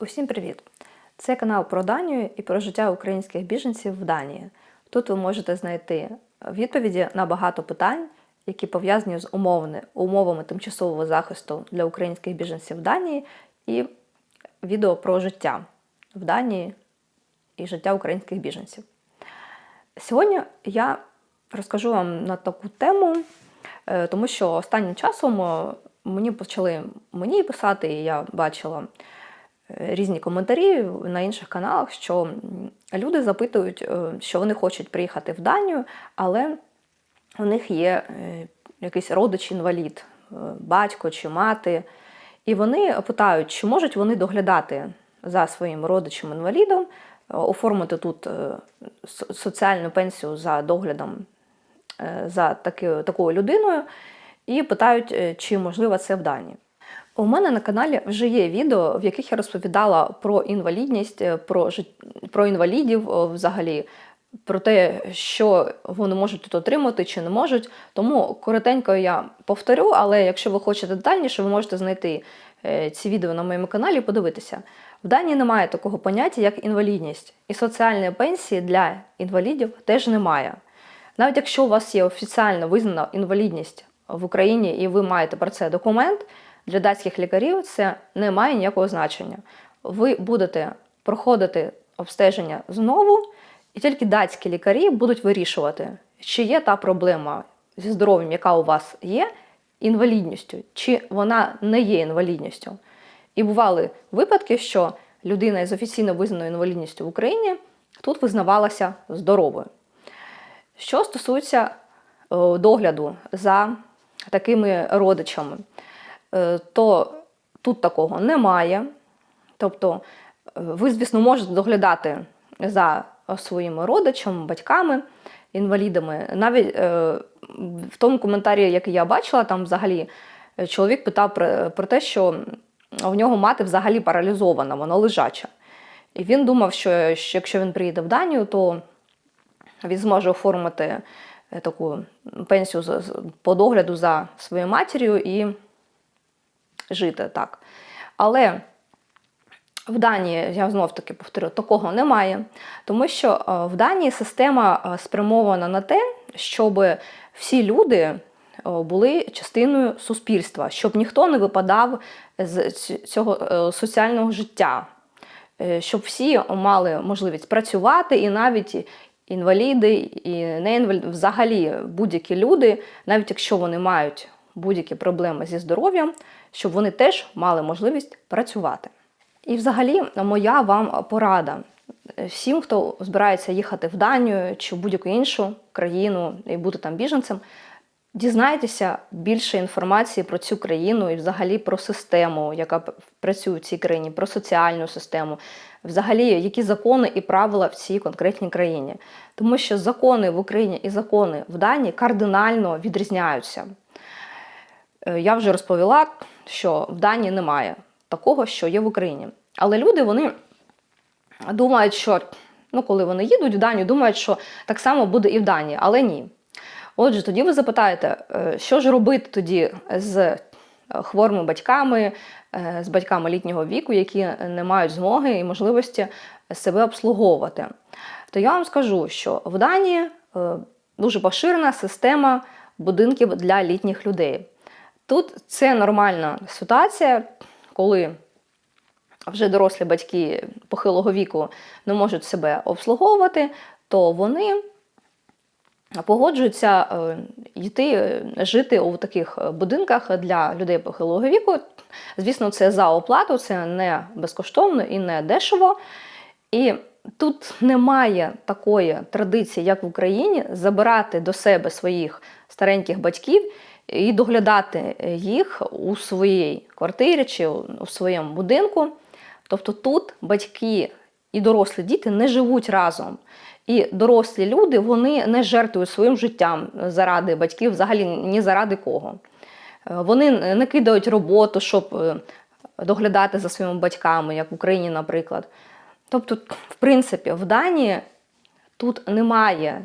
Усім привіт! Це канал про Данію і про життя українських біженців в Данії. Тут ви можете знайти відповіді на багато питань, які пов'язані з умовни, умовами тимчасового захисту для українських біженців в Данії, і відео про життя в Данії і життя українських біженців. Сьогодні я розкажу вам на таку тему, е, тому що останнім часом е, мені почали мені писати, і я бачила е, різні коментарі на інших каналах, що люди запитують, е, що вони хочуть приїхати в Данію, але у них є е, якийсь родич інвалід, е, батько чи мати. І вони питають, чи можуть вони доглядати за своїм родичем інвалідом, е, оформити тут соціальну пенсію за доглядом за такою людиною, і питають, чи можливо це в Данії. У мене на каналі вже є відео, в яких я розповідала про інвалідність, е, про, жит- про інвалідів взагалі, про те, що вони можуть тут отримати чи не можуть. Тому коротенько я повторю, але якщо ви хочете детальніше, ви можете знайти е, ці відео на моєму каналі і подивитися. В Данії немає такого поняття, як інвалідність, і соціальної пенсії для інвалідів теж немає. Навіть якщо у вас є офіціально визнана інвалідність в Україні і ви маєте про це документ, для датських лікарів це не має ніякого значення. Ви будете проходити обстеження знову, і тільки датські лікарі будуть вирішувати, чи є та проблема зі здоров'ям, яка у вас є, інвалідністю, чи вона не є інвалідністю. І бували випадки, що людина із офіційно визнаною інвалідністю в Україні тут визнавалася здоровою. Що стосується е, догляду за такими родичами, то тут такого немає. Тобто, е, ви, звісно, можете доглядати за своїми родичами, батьками, інвалідами. Навіть е, в тому коментарі, який я бачила, там взагалі е, чоловік питав про, те, що в нього мати взагалі паралізована, вона лежача. І він думав, що, що якщо він приїде в Данію, то він зможе оформити е, таку пенсію по догляду за своєю матір'ю і жити так. Але в Данії, я знов таки повторю, такого немає, тому що е, в Данії система е, спрямована на те, щоб всі люди е, були частиною суспільства, щоб ніхто не випадав з цього соціального життя, щоб всі мали можливість працювати, і навіть інваліди, і не інваліди, взагалі будь-які люди, навіть якщо вони мають будь-які проблеми зі здоров'ям, щоб вони теж мали можливість працювати. І взагалі, моя вам порада всім, хто збирається їхати в Данію чи в будь-яку іншу країну і бути там біженцем, дізнайтеся більше інформації про цю країну і взагалі про систему, яка працює в цій країні, про соціальну систему, взагалі, які закони і правила в цій конкретній країні. Тому що закони в Україні і закони в Данії кардинально відрізняються. Е, Я вже розповіла, що в Данії немає такого, що є в Україні. Але люди вони думають, що ну, коли вони їдуть в Данію, думають, що так само буде і в Данії, але ні. Отже, тоді ви запитаєте, е, що ж робити тоді з е, хворими батьками, з батьками літнього віку, які не мають змоги і можливості себе обслуговувати. То я вам скажу, що в Данії дуже поширена система будинків для літніх людей. Тут це нормальна ситуація, коли вже дорослі батьки похилого віку не можуть себе обслуговувати, то вони погоджуються е, йти е, жити у таких будинках для людей похилого віку. Звісно, це за оплату, це не безкоштовно і не дешево. І тут немає такої традиції, як в Україні, забирати до себе своїх стареньких батьків і доглядати їх у своїй квартирі чи у своєму будинку. Тобто тут батьки і дорослі діти не живуть разом. І дорослі люди вони не жертвують своїм життям заради батьків, взагалі ні заради кого. Е, Вони не кидають роботу, щоб е, доглядати за своїми батьками, як в Україні, наприклад. Тобто, в принципі, в Данії тут немає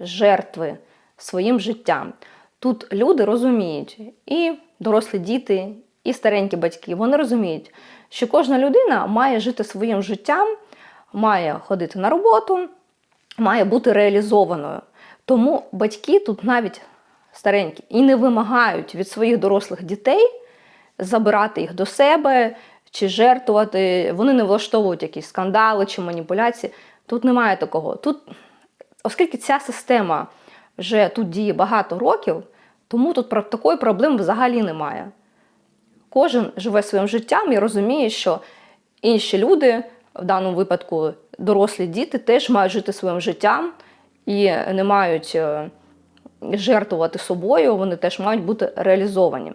жертви своїм життям. Тут люди розуміють, і дорослі діти, і старенькі батьки, вони розуміють, що кожна людина має жити своїм життям, має ходити на роботу, має бути реалізованою. Тому батьки тут навіть старенькі і не вимагають від своїх дорослих дітей забирати їх до себе чи жертвувати. Вони не влаштовують якісь скандали чи маніпуляції. Тут немає такого. Тут, оскільки ця система вже тут діє багато років, тому тут такої проблеми взагалі немає. Кожен живе своїм життям і розуміє, що інші люди, в даному випадку дорослі діти, теж мають жити своїм життям і не мають е, жертвувати собою, вони теж мають бути реалізовані.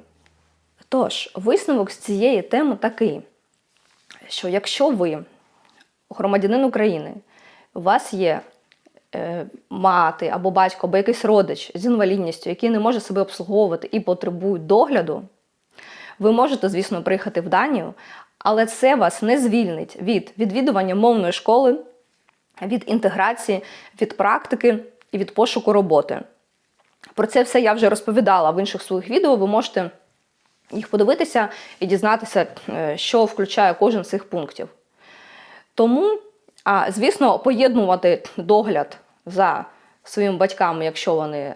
Тож, висновок з цієї теми такий, що якщо ви громадянин України, у вас є мати або батько, або якийсь родич з інвалідністю, який не може себе обслуговувати і потребує догляду, ви можете, звісно, приїхати в Данію, але це вас не звільнить від відвідування мовної школи, від інтеграції, від практики і від пошуку роботи. Про це все я вже розповідала в інших своїх відео. Ви можете їх подивитися і дізнатися, е, що включає кожен з цих пунктів. Тому, звісно, поєднувати догляд за своїми батьками, якщо вони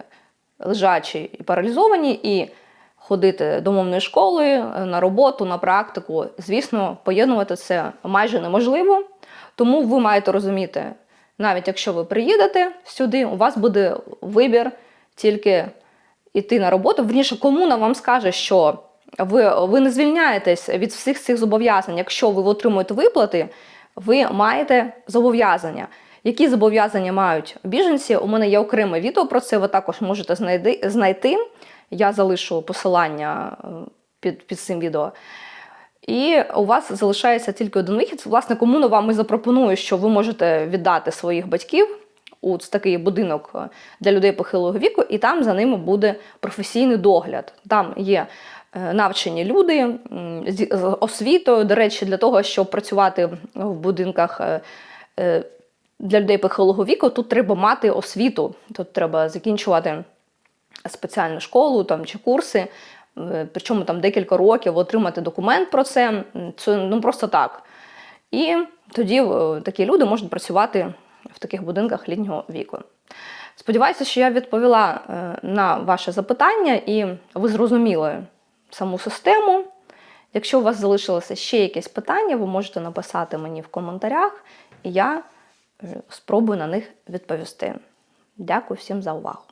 лежачі і паралізовані, і ходити до мовної школи е, на роботу, на практику, звісно, поєднувати це майже неможливо. Тому ви маєте розуміти, навіть якщо ви приїдете сюди, у вас буде вибір тільки йти на роботу. Вірніше, комуна вам скаже, що ви, ви не звільняєтесь від всіх цих зобов'язань. Якщо ви отримуєте виплати, ви маєте зобов'язання. Які зобов'язання мають біженці? У мене є окреме відео про це. Ви також можете знайти. Я залишу посилання е, під, під цим відео. І у вас залишається тільки один вихід. Власне, комуна вам і запропонує, що ви можете віддати своїх батьків у такий будинок е, для людей похилого віку, і там за ними буде професійний догляд. Там є е, навчені люди з освітою, до речі, для того, щоб працювати в будинках. Для людей похилого віку тут треба мати освіту, тут треба закінчувати спеціальну школу там, чи курси, е, причому там декілька років отримати документ про це. Це ну просто так. І тоді е, такі люди можуть працювати в таких будинках літнього віку. Сподіваюся, що я відповіла е, на ваше запитання і ви зрозуміли саму систему. Якщо у вас залишилося ще якесь питання, ви можете написати мені в коментарях, і я спробую на них відповісти. Дякую всім за увагу.